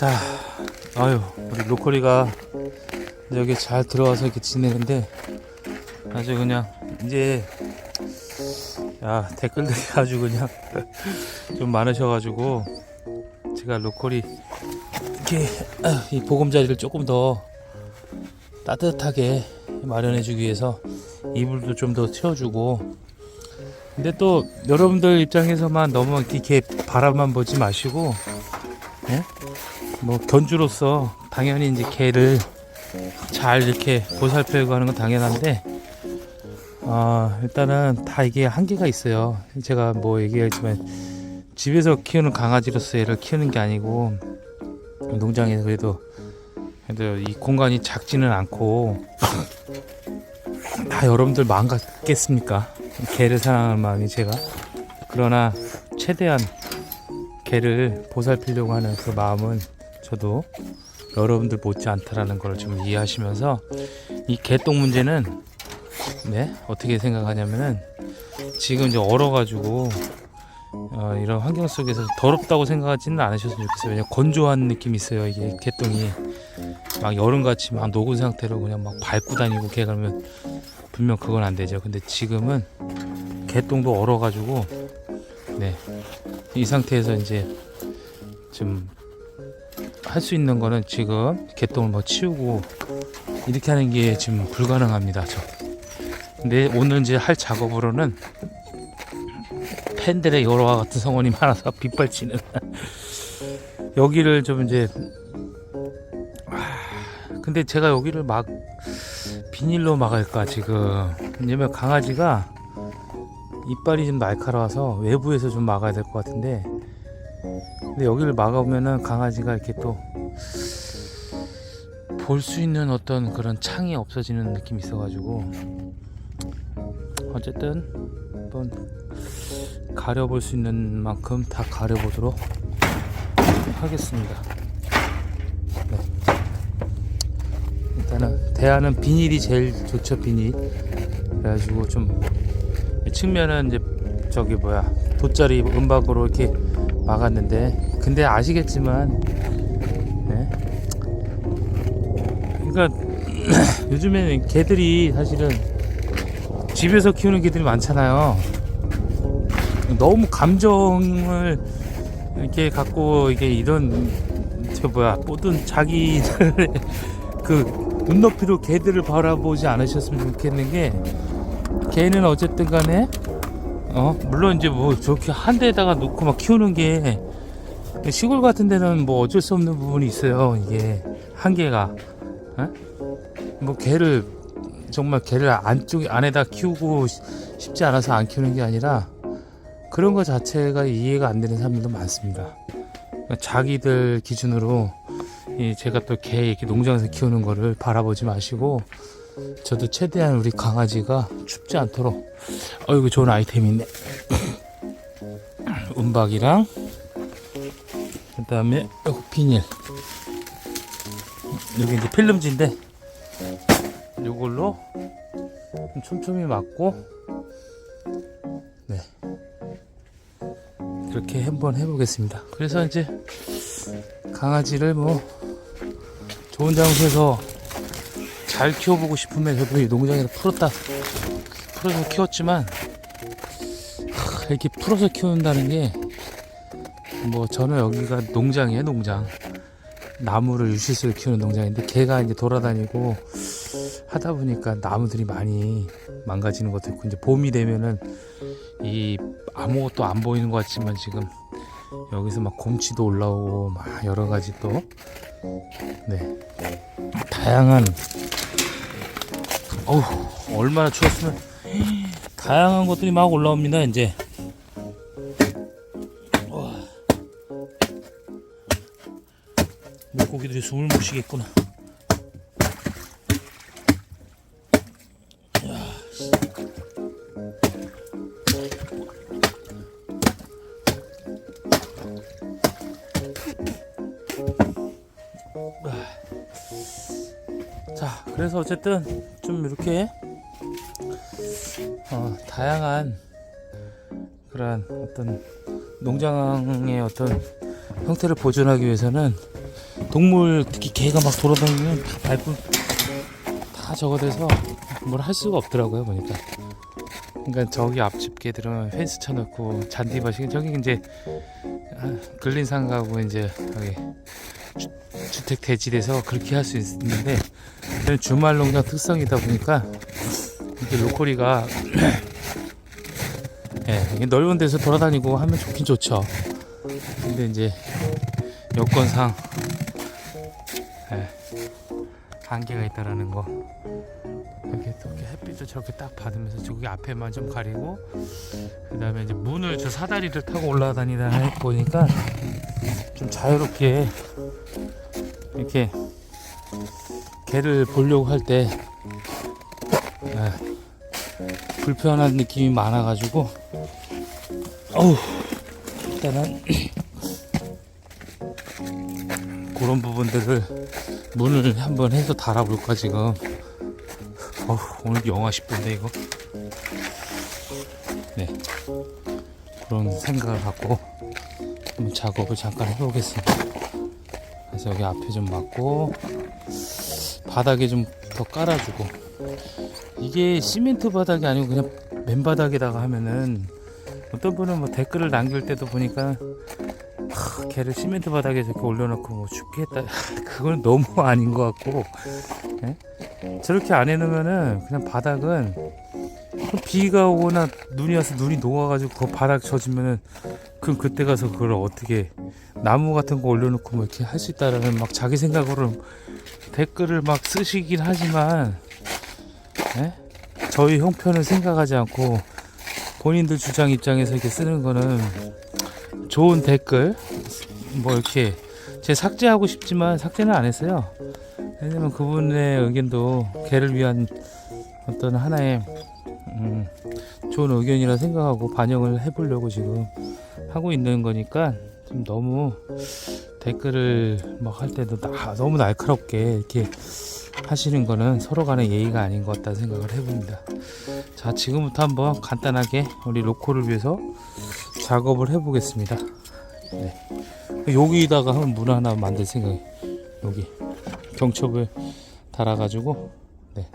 자, 아유, 우리 로컬이가 여기 잘 들어와서 이렇게 지내는데 아주 그냥 이제 야 댓글들이 아주 그냥 좀 많으셔가지고 제가 로컬이 이렇게 아, 이 보금자리를 조금 더 따뜻하게 마련해주기 위해서 이불도 좀 더 채워주고 근데 또 여러분들 입장에서만 너무 이렇게 바라만 보지 마시고 예? 뭐 견주로서 당연히 이제 개를 잘 이렇게 보살펴고 하는 건 당연한데 아 일단은 다 이게 한계가 있어요. 제가 뭐 얘기했지만 집에서 키우는 강아지로서 얘를 키우는 게 아니고 농장에서 그래도 그래도 이 공간이 작지는 않고 다 여러분들 마음 같겠습니까? 개를 사랑하는 마음이 제가. 그러나 최대한 개를 보살피려고 하는 그 마음은 저도 여러분들 못지 않다라는 걸 좀 이해하시면서 이 개똥 문제는 네 어떻게 생각하냐면은 지금 이제 얼어가지고 어, 이런 환경 속에서 더럽다고 생각하지는 않으셨으면 좋겠어요. 왜냐 건조한 느낌이 있어요. 이게 개똥이 막 여름같이 막 녹은 상태로 그냥 막 밟고 다니고 개 그러면 분명 그건 안 되죠. 근데 지금은 개똥도 얼어가지고 네 이 상태에서 이제 좀 할 수 있는 거는 지금 개똥을 뭐 치우고 이렇게 하는 게 지금 불가능합니다. 저. 근데 오늘 이제 할 작업으로는 팬들의 여러와 같은 성원이 많아서 빗발치는 여기를 좀 이제 아, 근데 제가 여기를 막 비닐로 막을까 지금 왜냐면 강아지가 이빨이 좀 날카로워서 외부에서 좀 막아야 될 것 같은데 근데 여기를 막아보면은 강아지가 이렇게 또 볼 수 있는 어떤 그런 창이 없어지는 느낌이 있어가지고 어쨌든 한번 가려볼 수 있는 만큼 다 가려보도록 하겠습니다. 네. 일단은 대안은 비닐이 제일 좋죠 비닐. 그래가지고 좀 측면은 이제 저기 뭐야 돗자리 은박으로 이렇게 막았는데 근데 아시겠지만 네. 그러니까 요즘에는 개들이 사실은 집에서 키우는 개들이 많잖아요. 너무 감정을 이렇게 갖고 이게 이런 저 뭐야 모든 자기들의 그 눈높이로 개들을 바라보지 않으셨으면 좋겠는 게 개는 어쨌든 간에 어 물론 이제 뭐 저렇게 한 대에다가 놓고 막 키우는 게 시골 같은 데는 뭐 어쩔 수 없는 부분이 있어요 이게 한계가 어? 뭐 개를 정말 개를 안쪽 안에다 키우고 시- 싶지 않아서 안 키우는 게 아니라 그런 거 자체가 이해가 안 되는 사람들도 많습니다. 자기들 기준으로 이 제가 또 개 이렇게 농장에서 키우는 거를 바라보지 마시고 저도 최대한 우리 강아지가 춥지 않도록. 어이구 좋은 아이템이 있네. 은박이랑 그 다음에 요거 비닐. 여기 이제 필름지인데 요걸로 좀 촘촘히 맞고 네. 그렇게 한번 해보겠습니다. 그래서 이제 강아지를 뭐 좋은 장소에서 잘 키워보고 싶으면 이 농장에서 풀었다. 풀어서 키웠지만 하, 이렇게 풀어서 키운다는 게 뭐 저는 여기가 농장이에요 농장. 나무를 유실수를 키우는 농장인데 개가 이제 돌아다니고 하다 보니까 나무들이 많이 망가지는 것도 있고 이제 봄이 되면은 이 아무것도 안 보이는 것 같지만 지금 여기서 막 곰치도 올라오고 막 여러 가지 또 네. 다양한 어우 얼마나 추웠으면. 다양한 것들이 막 올라옵니다 이제. 물고기들이 숨을 못 쉬겠구나 자, 그래서 어쨌든 좀 이렇게 어, 다양한 그런 어떤 농장의 어떤 형태를 보존하기 위해서는 동물 특히 개가 막 돌아다니면 다 밟고 다 저거 돼서 뭘 할 수가 없더라고요 보니까. 그러니까 저기 앞집 개들은 펜스 쳐놓고 잔디밭이 저기 이제 아, 근린상가고 이제 여기 주, 주택 대지돼서 그렇게 할 수 있는데 주말 농장 특성이다 보니까 이게 로컬이가 예, 이게 넓은 데서 돌아다니고 하면 좋긴 좋죠. 근데 이제 여건상 예, 한계가 있다라는 거. 이렇게 또 햇빛도 저렇게 딱 받으면서 저기 앞에만 좀 가리고 그다음에 이제 문을 저 사다리를 타고 올라다니다 보니까 좀 자유롭게 이렇게 개를 보려고 할 때 불편한 느낌이 많아가지고 어우 일단은 그런 부분들을 문을 한번 해서 달아볼까 지금. 어우 오늘 영하 10도인데 이거? 네. 그런 생각을 갖고 작업을 잠깐 해보겠습니다 그래서 여기 앞에 좀 막고 바닥에 좀 더 깔아주고. 이게 시멘트 바닥이 아니고 그냥 맨바닥에다가 하면은 어떤 분은 뭐 댓글을 남길 때도 보니까 하, 걔를 시멘트 바닥에 저렇게 올려놓고 뭐 죽게 했다. 그건 너무 아닌 것 같고. 예? 저렇게 안 해놓으면은 그냥 바닥은 비가 오거나 눈이 와서 눈이 녹아가지고 그 바닥 젖으면은 그럼 그때 가서 그걸 어떻게 나무 같은 거 올려놓고 뭐 이렇게 할 수 있다라는 막 자기 생각으로 댓글을 막 쓰시긴 하지만 예? 저희 형편을 생각하지 않고 본인들 주장 입장에서 이렇게 쓰는 거는 좋은 댓글 뭐 이렇게 제 삭제하고 싶지만 삭제는 안 했어요. 왜냐면 그분의 의견도 개를 위한 어떤 하나의 음, 좋은 의견이라 생각하고 반영을 해보려고 지금 하고 있는 거니까 좀 너무 댓글을 막 할 때도 나- 너무 날카롭게 이렇게 하시는 거는 서로 간의 예의가 아닌 것 같다는 생각을 해봅니다. 자, 지금부터 한번 간단하게 우리 로코를 위해서 작업을 해보겠습니다. 네. 여기다가 한번 문 하나 만들 생각이 여기 경첩을 달아가지고 네.